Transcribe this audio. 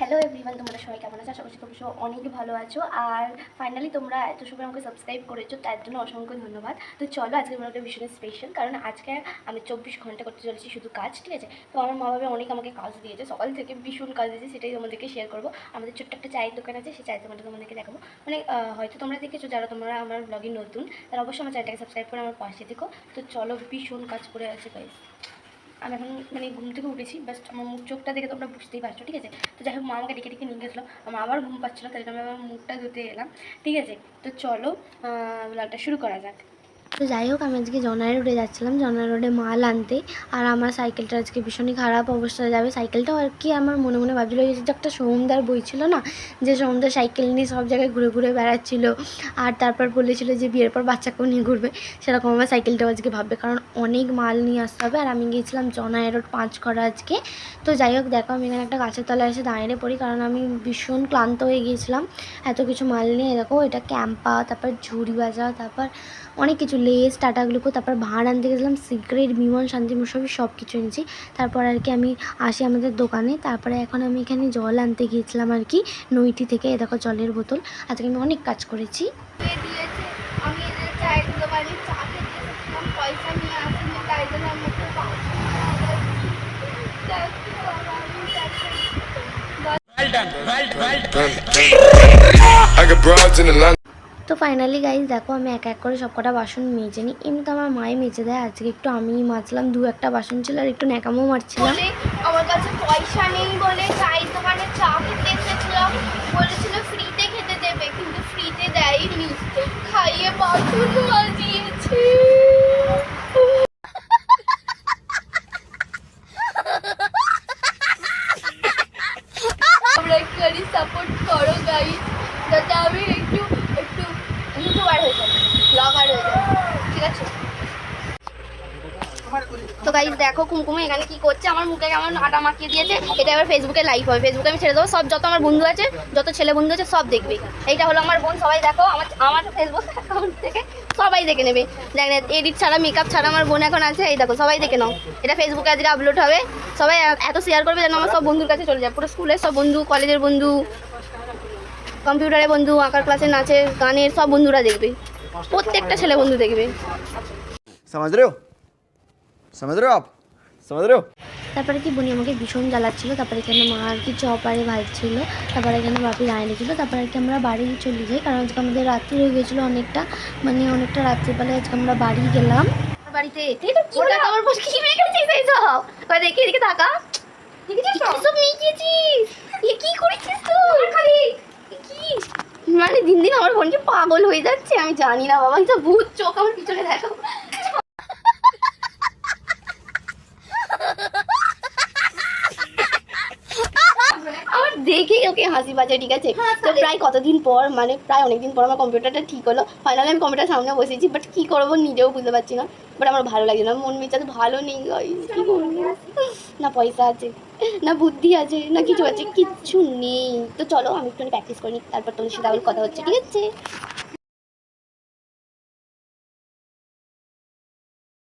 Hello everyone তোমরা সবাই কেমন আছো? আশা করছি তোমরা অনেক ভালো আছো। আর ফাইনালি তোমরা এত সময় আমাকে সাবস্ক্রাইব করেছ, তার জন্য অসংখ্য ধন্যবাদ। তো চলো আজকে ব্লগটা ভীষণ স্পেশাল কারণ আজকে আমি চব্বিশ ঘণ্টা করতে চলেছি শুধু কাজ, ঠিক আছে? তো আমার মা বাবা অনেক আমাকে কাজ দিয়েছে, সকাল থেকে ভীষণ কাজ দিয়েছে, সেটাই তোমাদেরকে শেয়ার করব। আমাদের ছোট্ট একটা চায়ের দোকান আছে, সেই চায়ের দোকানটা তোমাদেরকে দেখাবো। মানে হয়তো তোমরা দেখেছ যারা তোমরা আমার ব্লগে নতুন, তারা অবশ্যই আমার চ্যানেলটাকে সাবস্ক্রাইব করে আমার পাশে দেখো তো চলো ভীষণ কাজ করে আছে গাইস আমি এখন মানে ঘুম থেকে উঠেছি বাস্ট আমার মুখ চোখটা দেখে তো তোমরা বুঝতেই পারছ, ঠিক আছে? তো যাই হোক, মা আমাকে ডেকে ডেকে নিয়ে গেছিল। আমার আবার ঘুম পাচ্ছিলো, তাই জন্য আমি আমার মুখটা ধুতে এলাম, ঠিক আছে? তো চলো ব্লগটা শুরু করা যাক। তো যাই হোক, আমি আজকে জনায় রোডে যাচ্ছিলাম। জনায় রোডে মাল আনতে। আর আমার সাইকেলটা আজকে ভীষণই খারাপ অবস্থায় যাবে। সাইকেলটাও আর কি আমার মনে মনে ভাবছিল যে একটা সোমদার বই ছিল না? যে সোমদার সাইকেল নিয়ে সব জায়গায় ঘুরে ঘুরে বেড়াচ্ছিল। আর তারপর বলেছিল যে, বিয়ের পর বাচ্চাকেও নিয়ে ঘুরবে। সেরকম আমার সাইকেলটাও আজকে ভাববে। কারণ অনেক মাল নিয়ে আসতে হবে। আর আমি গিয়েছিলাম জনায় রোড পাঁচ করা আজকে। তো যাই হোক, দেখো আমি এখানে একটা গাছের তলায় এসে দাঁড়িয়ে পড়ি। কারণ আমি ভীষণ ক্লান্ত হয়ে গিয়েছিলাম। এত কিছু মাল নিয়ে, দেখো এটা ক্যাম্পা, তারপর ঝুড়ি বাজা, তারপর অনেক কিছু লেস টাটা গ্লুকো, তারপর ভাঁড় আনতে গেছিলাম সিক্রেট বিমন শান্তি মুসবি সব কিছু এনেছি তারপর আর কি আমি আসি আমাদের দোকানে, তারপরে এখন আমি এখানে জল আনতে গিয়েছিলাম আর কি নইটি থেকে, এ দেখো জলের বোতল আজকে আমি অনেক কাজ করেছি. I got broads in Atlanta. তো ফাইনালি গাইজ দেখো আমি এক এক করে সব কটা বাসন মেজে নিই এমনি তো আমার মায়ে মেজে দেয়। আজকে একটু আমি মাজলাম দু একটা বাসন ছিল আর একটু ন্যাকামো মারছিলাম। আমার কাছে পয়সা নেই বলে চায়ের দোকানে চা খেতে এসেছিলাম। বলেছিল ফ্রিতে খেতে দেবে কিন্তু ফ্রিতে দেয়নি। খাইয়ে বাথরুম বাজিয়েছে আমরা একটু সাপোর্ট করো গাইস যাতে আমি একটু একটু ইউটিউবার হয়ে যাই ব্লগার হয়ে যাই ঠিক আছে তো গাইজ দেখো কুমকুমে এখানে কি করছে? আমার মুখে কেমন আটা মাখিয়ে দিয়েছে। এটা এবার ফেসবুকে লাইভ হবে। ফেসবুকে আমি ছেড়ে দেবো। সব যত আমার বন্ধু আছে, যত ছেলে বন্ধু আছে, সব দেখবে। এইটা হলো আমার বোন। সবাই দেখো, আমার আমার ফেসবুক অ্যাকাউন্ট থেকে সবাই দেখে নেবে। দেখ এডিট ছাড়া মেকআপ ছাড়া আমার বোন এখন আছে। এই দেখো, সবাই দেখে নাও। এটা ফেসবুকে আজকে আপলোড হবে। সবাই এত শেয়ার করবে যেন আমার সব বন্ধুর কাছে চলে যায়। পুরো স্কুলের সব বন্ধু কলেজের বন্ধু কম্পিউটারের বন্ধু, আঁকার ক্লাসে নাচে গানের সব বন্ধুরা দেখবে। প্রত্যেকটা ছেলে বন্ধু দেখবে। সমাজ রেও समझ रहे हो आप समझ रहे हो তারপরে কি বনি আমাকে ভীষণ জ্বালাচ্ছিল তারপরে এখানে মা আর কি চপ আরে ভাজছিল তারপরে এখানে বাপি দাঁড়িয়ে রেখেছিলো তারপরে আর কি আমরা বাড়ি চলে যাই কারণ আজকে আমাদের রাত্রি হয়ে গেছিলো অনেকটা মানে অনেকটা রাত্রিবেলায় আজকে আমরা বাড়ি গেলাম বাড়িতে ওটা আমার বসে কি মেখেছিস এই সব কই দেখি এদিকে তাকা দেখেছিস কি সব মেখেছিস এ কি করেছিস তুই খালি কি মানে দিন দিন আমার বোনকে পাগল হয়ে যাচ্ছে আমি জানি না বাবা এটা ভূত চোখ আমার পিছনে দেখো দেখেই ওকে হাসি পাচ্ছে ঠিক আছে? তো প্রায় কতদিন পর মানে প্রায় অনেকদিন পর আমার কম্পিউটারটা ঠিক হলো। ফাইনালি আমি কম্পিউটার সামনে বসেছি বাট কি করব নিজেও বুঝতে পারছি না। বাট আমার ভালো লাগছে না মন মেজাজ ভালো নেই? না পয়সা আছে না বুদ্ধি আছে না কিছু আছে কিচ্ছু নেই। তো চলো আমি একটু প্র্যাকটিস করি তারপর তোমার সাথে আবার কথা হচ্ছে ঠিক আছে?